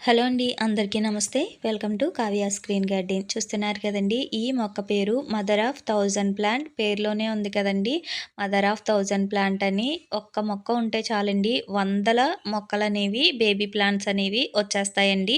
Hello అండి అందరికీ నమస్తే. Welcome to Kavya screen garden. చూస్తున్నారు కదండి ఈ మొక్క పేరు మదర్ ఆఫ్ థౌజండ్ ప్లాంట్ పేరులోనే ఉంది కదండి. మదర్ ఆఫ్ థౌజండ్ ప్లాంట్ అని ఒక్క మొక్క ఉంటే చాలండి వందల మొక్కలు అనేవి బేబీ ప్లాంట్స్ అనేవి వచ్చేస్తాయండి.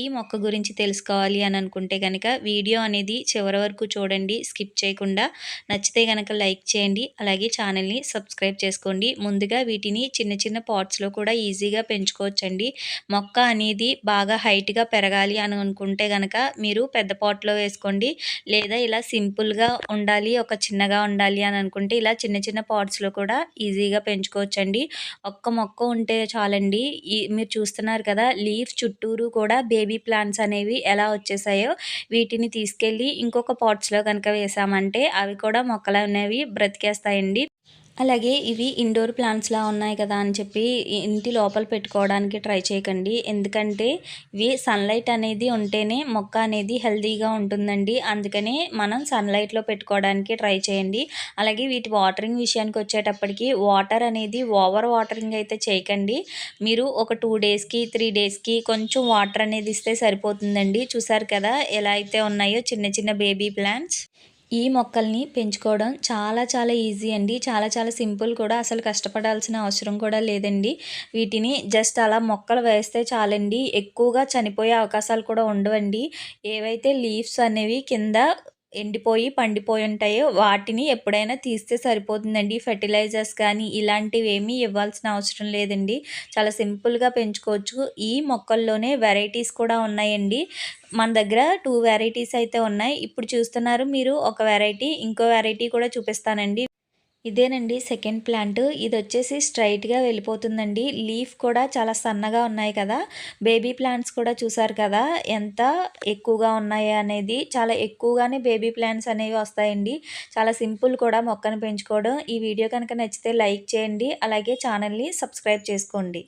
ఈ మొక్క గురించి తెలుసుకోవాలి అని అనుకుంటే కనుక వీడియో అనేది చివరి వరకు చూడండి స్కిప్ చేయకుండా. నచ్చితే కనుక లైక్ చేయండి అలాగే ఛానల్ని సబ్స్క్రైబ్ చేసుకోండి. ముందుగా వీటిని చిన్న చిన్న పాట్స్లో కూడా ఈజీగా పెంచుకోవచ్చండి. మొక్క అనేది బాగా హైట్గా పెరగాలి అని అనుకుంటే కనుక మీరు పెద్ద పాట్లో వేసుకోండి. లేదా ఇలా సింపుల్గా ఉండాలి ఒక చిన్నగా ఉండాలి అని అనుకుంటే ఇలా చిన్న చిన్న పాట్స్లో కూడా ఈజీగా పెంచుకోవచ్చండి. ఒక్క మొక్క ఉంటే చాలండి. ఈ మీరు చూస్తున్నారు కదా లీఫ్ చుట్టూరు కూడా బేబీ ప్లాంట్స్ అనేవి ఎలా వచ్చేసాయో వీటిని తీసుకెళ్ళి ఇంకొక పాట్స్లో కనుక వేసామంటే అవి కూడా మొక్కలు అనేవి బ్రతికేస్తాయండి. అలాగే ఇవి ఇండోర్ ప్లాంట్స్లా ఉన్నాయి కదా అని చెప్పి ఇంటి లోపల పెట్టుకోవడానికి ట్రై చేయకండి. ఎందుకంటే ఇవి సన్లైట్ అనేది ఉంటేనే మొక్క అనేది హెల్తీగా ఉంటుందండి. అందుకనే మనం సన్లైట్లో పెట్టుకోవడానికి ట్రై చేయండి. అలాగే వీటి వాటరింగ్ విషయానికి వచ్చేటప్పటికి వాటర్ అనేది ఓవర్ వాటరింగ్ అయితే చేయకండి. మీరు ఒక టూ డేస్కి త్రీ డేస్కి కొంచెం వాటర్ అనేది ఇస్తే సరిపోతుందండి. చూసారు కదా ఎలా అయితే ఉన్నాయో చిన్న చిన్న బేబీ ప్లాంట్స్ ఈ మొక్కల్ని పెంచుకోవడం చాలా చాలా ఈజీ అండి. చాలా చాలా సింపుల్ కూడా. అసలు కష్టపడాల్సిన అవసరం కూడా లేదండి. వీటిని జస్ట్ అలా మొక్కలు వేస్తే చాలండి. ఎక్కువగా చనిపోయే అవకాశాలు కూడా ఉండవండి. ఏవైతే లీవ్స్ అనేవి కింద ఎండిపోయి పండిపోయి ఉంటాయో వాటిని ఎప్పుడైనా తీస్తే సరిపోతుందండి. ఫెర్టిలైజర్స్ కానీ ఇలాంటివి ఏమీ ఇవ్వాల్సిన అవసరం లేదండి. చాలా సింపుల్గా పెంచుకోవచ్చు. ఈ మొక్కల్లోనే వెరైటీస్ కూడా ఉన్నాయండి. మన దగ్గర టూ వెరైటీస్ అయితే ఉన్నాయి. ఇప్పుడు చూస్తున్నారు మీరు ఒక వెరైటీ ఇంకో వెరైటీ కూడా చూపిస్తానండి. ఇదేనండి సెకండ్ ప్లాంట్ ఇది వచ్చేసి స్ట్రైట్గా వెళ్ళిపోతుందండి. లీఫ్ కూడా చాలా సన్నగా ఉన్నాయి కదా. బేబీ ప్లాంట్స్ కూడా చూసారు కదా. ఎంత ఎక్కువగా ఉన్నాయి అనేది. చాలా ఎక్కువగానే బేబీ ప్లాంట్స్ అనేవి వస్తాయండి. చాలా సింపుల్ కూడా మొక్కను పెంచుకోవడం. ఈ వీడియో కనుక నచ్చితే లైక్ చేయండి. అలాగే ఛానల్ని సబ్స్క్రైబ్ చేసుకోండి.